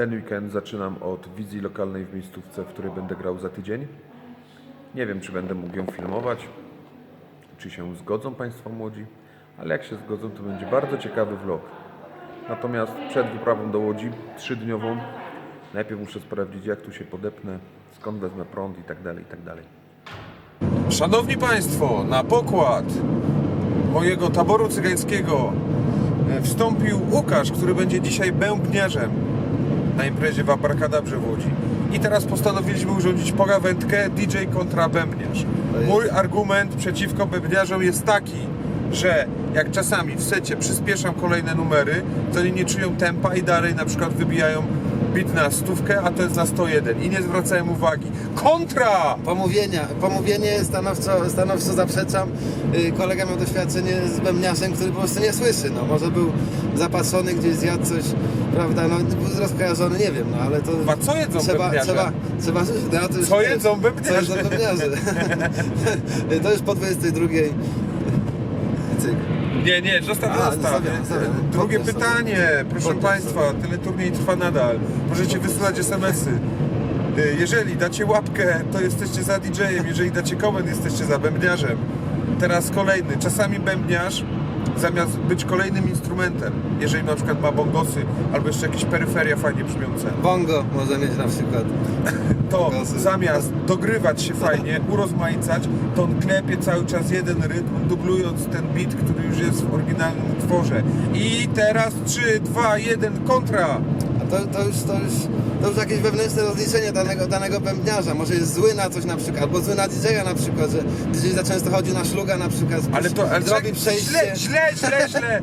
ten weekend zaczynam od wizji lokalnej w miejscówce, w której będę grał za tydzień. Nie wiem, czy będę mógł ją filmować, czy się zgodzą Państwo młodzi, ale jak się zgodzą, to będzie bardzo ciekawy vlog. Natomiast przed wyprawą do Łodzi, trzydniową, najpierw muszę sprawdzić, jak tu się podepnę, skąd wezmę prąd i tak dalej, i tak dalej. Szanowni Państwo, na pokład mojego taboru cygańskiego e, wstąpił Łukasz, który będzie dzisiaj bębniarzem na imprezie w Abracadabrze w Łodzi. I teraz postanowiliśmy urządzić pogawędkę DJ kontra bębniarz. Mój argument przeciwko bębniarzom jest taki, że jak czasami w secie przyspieszam kolejne numery, to oni nie czują tempa i dalej na przykład wybijają bit na stówkę, a to jest na 101 i nie zwracają uwagi. Kontra! Pomówienia, pomówienie stanowczo, stanowczo zaprzeczam. Yy, Kolega miał doświadczenie z bębniarzem, który po prostu nie słyszy. No, może był zapatrzony, gdzieś zjadł coś, prawda, no był rozkojarzony, nie wiem, no ale to... A co jedzą trzeba, bębniarze? trzeba, trzeba, no, to już Co jedzą bębniarze? Co jedzą bębniarze? to już po 22. Nie, nie, zostaw, A, zostaw. zostawiam, zostawiam. Drugie pytanie, proszę Podpisz Państwa, teleturniej trwa nadal. Możecie wysyłać SMS-y. Y, Jeżeli dacie łapkę, to jesteście za DJ-em, jeżeli dacie koment, jesteście za bębniarzem. Teraz kolejny. Czasami bębniarz zamiast być kolejnym instrumentem, jeżeli na przykład ma bongosy albo jeszcze jakieś peryferia fajnie brzmiące, Bongo może mieć na przykład. to zamiast dogrywać się fajnie, urozmaicać, to on klepie cały czas jeden rytm, dublując ten beat, który już jest w oryginalnym utworze. I teraz 3, 2, 1, kontra! To, to, już, to, już, to już jakieś wewnętrzne rozliczenie danego, danego bębniarza. Może jest zły na coś na przykład, albo zły na DJ-a na przykład, że DJ za często chodzi na szluga na przykład. Ale to ale zrobi przejście. źle, źle, źle, źle.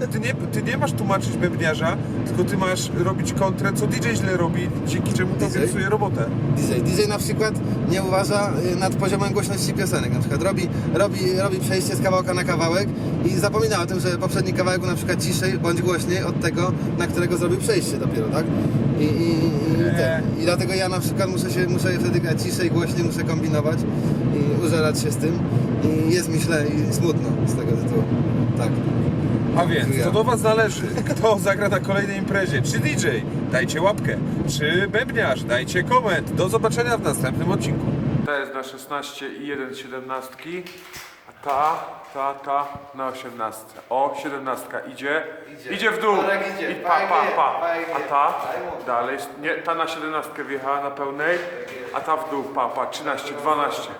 Ty, ty, nie, ty nie masz tłumaczyć bębniarza, tylko ty masz robić kontrę, co DJ źle robi, dzięki czemu to psuje robotę. DJ, DJ na przykład nie uważa y, nad poziomem głośności piosenek. Na przykład robi, robi, robi przejście z kawałka na kawałek i zapomina o tym, że poprzedni kawałek był na przykład ciszej bądź głośniej od tego, na którego zrobił przejście dopiero, tak? I, i, i, ten, I dlatego ja na przykład muszę się muszę wtedy grać ciszej, głośniej, muszę kombinować i użerać się z tym. I jest mi źle i smutno z tego tytułu. Tak. A więc, to do Was zależy, kto zagra na kolejnej imprezie. Czy DJ, dajcie łapkę, czy bębniarz, dajcie koment. Do zobaczenia w następnym odcinku. Ta jest na 16 i 1 17, a ta, ta, ta na osiemnastce. O, siedemnastka idzie. Idzie. w dół. Idzie. I pa, pa, pa. A ta dalej. Nie, ta na siedemnastkę wjechała na pełnej. A ta w dół, pa, pa. 13, 12.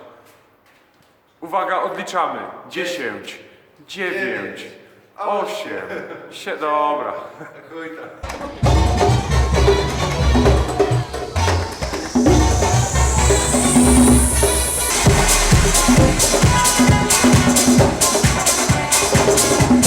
Uwaga, odliczamy. 10, 9, 8, 7. Dobra. Chuj. Thank you. Thank you.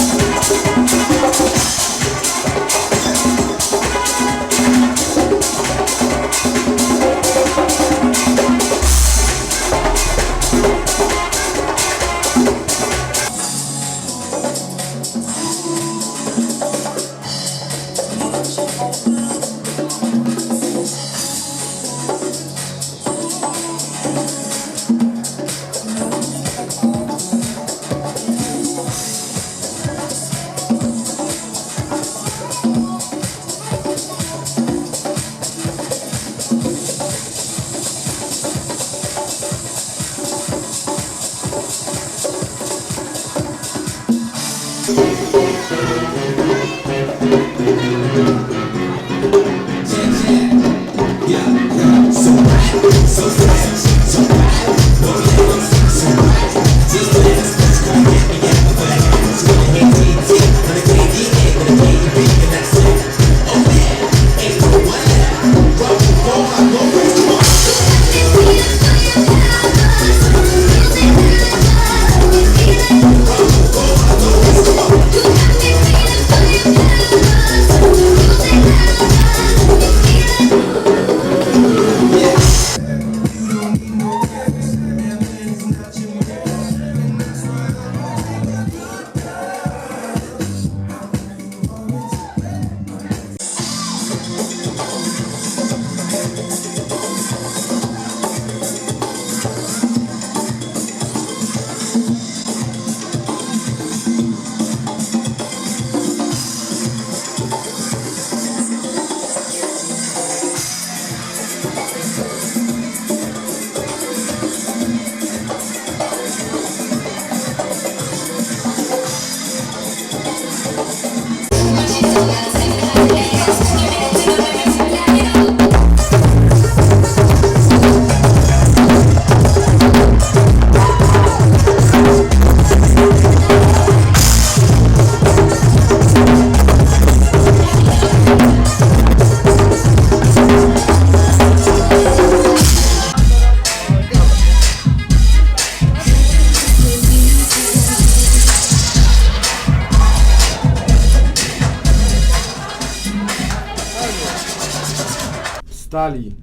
Wstali.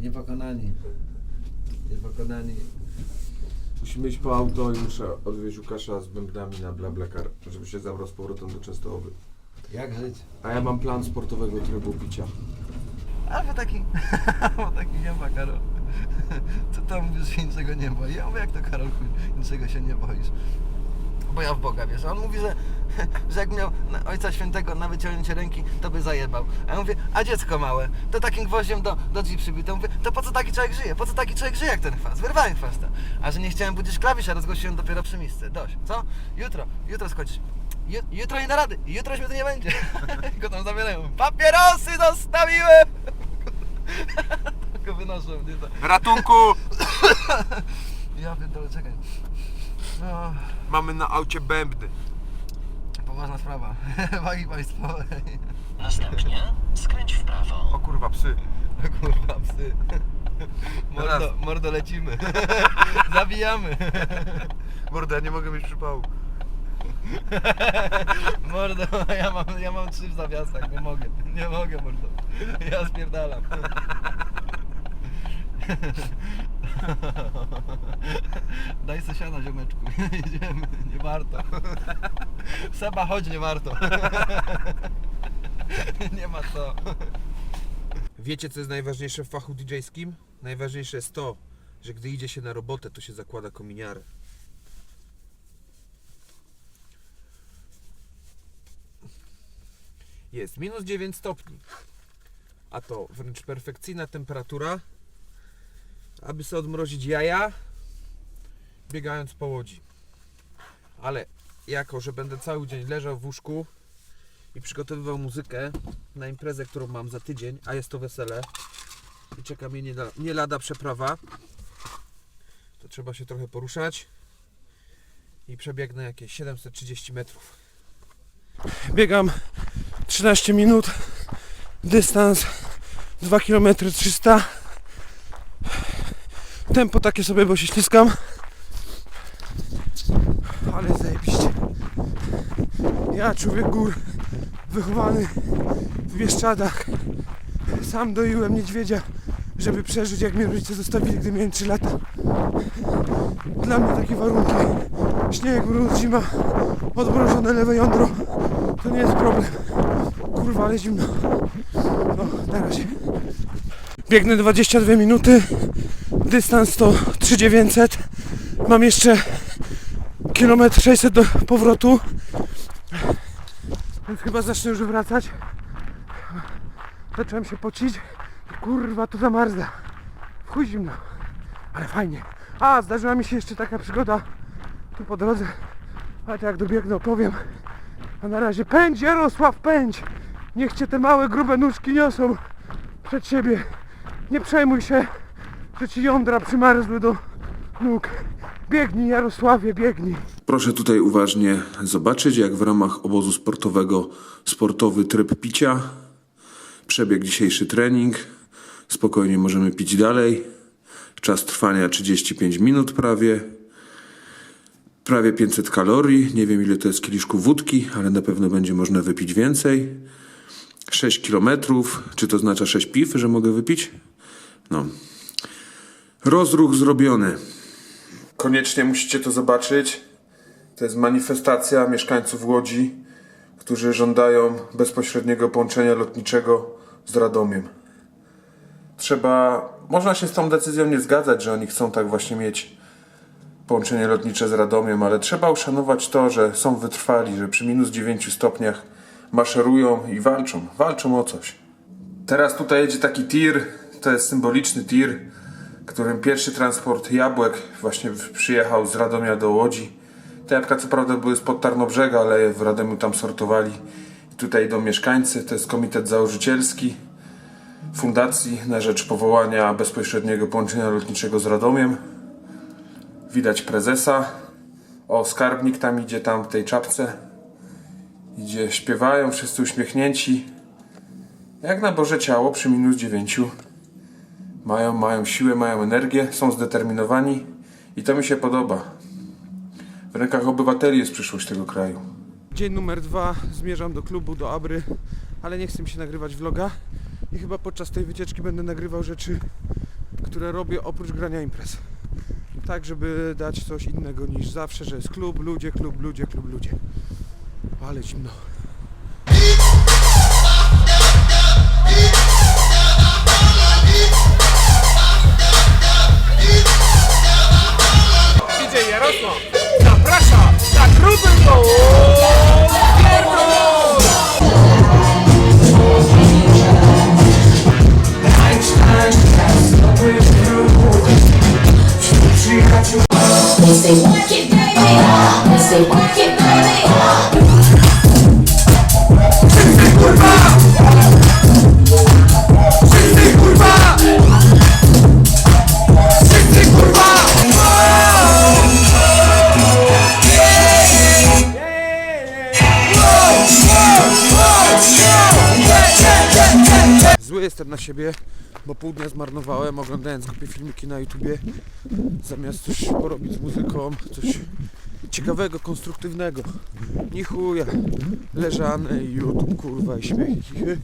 Niepokonani. Niepokonani. Musimy iść po auto i muszę odwieźć Łukasza z bębnami na BlaBlaCar, żeby się zabrał z powrotem do Częstochowy. Jak żyć? A ja mam plan sportowego trybu picia. Albo taki, albo taki nie ma, Karol. Co tam mówisz, że niczego nie boi? Ja mówię, jak to Karol, chuj, niczego się nie boisz. Bo ja w Boga wierzę. On mówi, że, że jak miał Ojca Świętego na wyciągnięcie ręki, to by zajebał. A ja mówię, a dziecko małe, to takim gwoździem do, do drzwi przybite. Mówię, to po co taki człowiek żyje? Po co taki człowiek żyje jak ten chwast? Wyrwałem chwasta. A że nie chciałem budzić klawisz, a rozgłosiłem dopiero przy miejscu. Dość, co? Jutro, jutro skończysz. Ju, jutro nie da rady, jutro mnie tu nie będzie. Go tam zabierają. Papierosy zostawiłem! Tylko wynoszą, nie to. Ratunku! Ja pierdolę, czekaj. No, Mamy na aucie bębny. poważna sprawa. Wagi państwowe. Następnie skręć w prawo. O kurwa, psy. Kurwa, psy. Mordo, mordo lecimy. Zabijamy. Morda, ja nie mogę mieć przypału. Mordo, ja mam, ja mam trzy w zawiasach, nie mogę. Nie mogę, mordo. Ja spierdalam. Daj se siana, ziomeczku. Idziemy, nie warto. Seba, chodź, nie warto. Nie ma co. Wiecie, co jest najważniejsze w fachu DJ-skim? Najważniejsze jest to, że gdy idzie się na robotę, to się zakłada kominiarę. Jest minus 9 stopni, a to wręcz perfekcyjna temperatura, aby sobie odmrozić jaja, biegając po łodzi. Ale jako, że będę cały dzień leżał w łóżku i przygotowywał muzykę na imprezę, którą mam za tydzień, a jest to wesele i czeka mnie nie, nie lada przeprawa, to trzeba się trochę poruszać i przebiegnę jakieś 730 metrów. Biegam 13 minut, dystans 2 km 300. Tempo takie sobie, bo się śliskam. Ale zajebiście. Ja, człowiek gór, wychowany w Bieszczadach. Sam doiłem niedźwiedzia, żeby przeżyć, jak mnie rodzice zostawili, gdy miałem 3 lata. Dla mnie takie warunki. Śnieg, mróz, zima, odmrożone lewe jądro. To nie jest problem. Kurwa, ale zimno. No, na razie. Biegnę 22 minuty. Dystans to 3900. Mam jeszcze kilometr 600 do powrotu. Więc chyba zacznę już wracać. Zacząłem się pocić. Kurwa, to zamarza. W chuj zimno. Ale fajnie. A, zdarzyła mi się jeszcze taka przygoda tu po drodze. Ale to jak dobiegnę opowiem. A na razie pędź Jarosław, pędź! Niech cię te małe, grube nóżki niosą przed siebie. Nie przejmuj się, że ci jądra przymarzły do nóg. Biegnij Jarosławie, biegnij. Proszę tutaj uważnie zobaczyć, jak w ramach obozu sportowego sportowy tryb picia przebiegł dzisiejszy trening. Spokojnie możemy pić dalej. Czas trwania 35 minut prawie. Prawie 500 kalorii. Nie wiem ile to jest kieliszków wódki, ale na pewno będzie można wypić więcej. 6 kilometrów. Czy to oznacza 6 piw, że mogę wypić? No. Rozruch zrobiony. Koniecznie musicie to zobaczyć. To jest manifestacja mieszkańców Łodzi, którzy żądają bezpośredniego połączenia lotniczego z Radomiem. Trzeba, można się z tą decyzją nie zgadzać, że oni chcą tak właśnie mieć połączenie lotnicze z Radomiem, ale trzeba uszanować to, że są wytrwali, że przy minus 9 stopniach maszerują i walczą, walczą o coś. Teraz tutaj jedzie taki tir, to jest symboliczny tir, którym pierwszy transport jabłek właśnie przyjechał z Radomia do Łodzi. Te jabłka co prawda były spod Tarnobrzega, ale w Radomiu tam sortowali. Tutaj idą mieszkańcy, to jest komitet założycielski fundacji na rzecz powołania bezpośredniego połączenia lotniczego z Radomiem. Widać prezesa. O, skarbnik tam idzie, tam w tej czapce. Idzie, śpiewają, wszyscy uśmiechnięci. Jak na Boże Ciało przy minus 9. Mają, mają siłę, mają energię, są zdeterminowani i to mi się podoba. W rękach obywateli jest przyszłość tego kraju. Dzień numer dwa, zmierzam do klubu, do Abry, ale nie chcę mi się nagrywać vloga. I chyba podczas tej wycieczki będę nagrywał rzeczy, które robię oprócz grania imprez. Tak, żeby dać coś innego niż zawsze, że jest klub, ludzie, klub, ludzie, klub, ludzie. Ale zimno. DJ Jarosław zaprasza na grubym They say work it, baby. They say work it, na siebie, bo pół dnia zmarnowałem oglądając głupie filmiki na YouTubie. Zamiast coś porobić z muzyką, coś ciekawego, konstruktywnego. Ni chuja. Leżane i YouTube, kurwa, i chichy.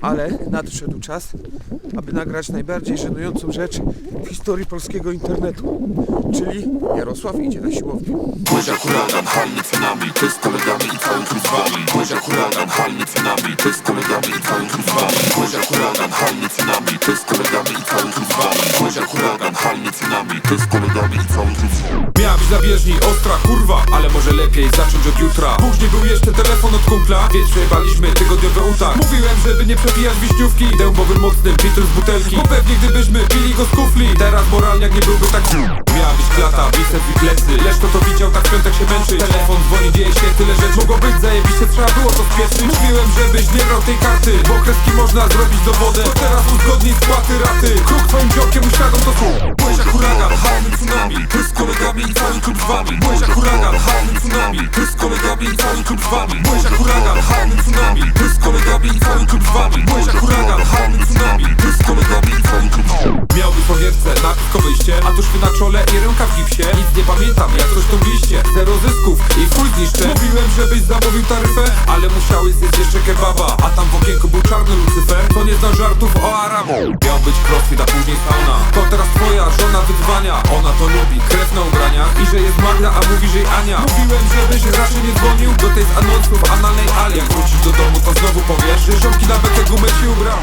Ale nadszedł czas, aby nagrać najbardziej żenującą rzecz w historii polskiego internetu. Czyli Jarosław idzie na siłownię. Błyża huragan, halny cenami, ty z kolegami i całym z wami Błyża huragan, halny ty z kolegami i całym z wami Halny cenami, ty z kolegami i całym klub z wami ty z kolegami i wami Miała być na bieżni ostra kurwa, ale może lepiej zacząć od jutra. Później był jeszcze telefon od kumpla, więc przejebaliśmy tygodniowy utarg Mówiłem, żeby nie przepijać wiśniówki dębowym mocnym pitrem z butelki. Bo pewnie gdybyśmy pili go z kufli, teraz moralniak nie byłby tak Miała być klata, biceps i plecy, lecz kto to widział, tak świątek się męczy. Telefon dzwoni, dzieje się tyle rzeczy, mogło być zajebiście, trzeba było to spieszyć. Mówiłem, żebyś nie brał tej karty, bo kreski można zrobić dowodem. To teraz uzgodnij spłaty raty, kruk twoim działkiem uświadom to słów Błyża huragan, halny tsunami, ty z kolegami i całym klub z wami. Błyża huragan, halny tsunami, ty z kolegami i całym klub z wami. Błyża huragan, halny tsunami, ty z kolegami i całym klub z wami. Błyża huragan, halny tsunami, ty z kolegami i całym klub z wami. Miał po wierce, napisko wyjście A tuż na czole i ręka w gipsie. Nic nie pamiętam, jak coś tą liście. Zero zysków i chuj zniszczę. Mówiłem, żebyś zamówił taryfę Ale musiałeś zjeść jeszcze kebaba? A tam w okienku był czarny Lucyfer. To nie zna żartów o Arabu. Miał być crossfit, a później sauna. To teraz twoja żona wyzwania Ona to lubi, krew na ubraniach. I że jest Magda, a mówi, że jej Ania. Mówiłem, żebyś raczej nie dzwonił Do tej z anonsów analnej Ali. Jak wrócisz do domu, to znowu powiesz Że ziomki na bekę gumę ci ubrał.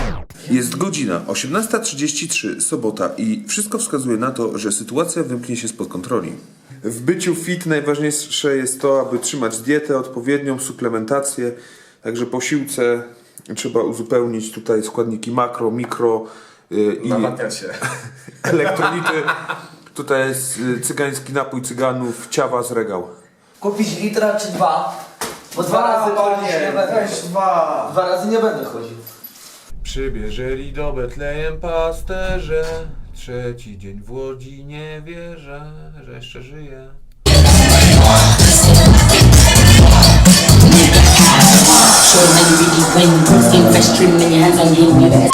Jest godzina 18.33, sobota i wszystko wskazuje na to, że sytuacja wymknie się spod kontroli. W byciu fit najważniejsze jest to, aby trzymać dietę odpowiednią, suplementację, także po siłce trzeba uzupełnić tutaj składniki makro, mikro yy, i elektrolity. Tutaj jest y, cygański napój cyganów, ciawa z regał. Kupić litra czy dwa? Bo dwa razy chodzić nie będę. dwa. Dwa razy nie będę chodził. Przybierzeli do Betlejem pasterze Trzeci dzień w Łodzi nie wierzę, że jeszcze żyję hands on game, you better.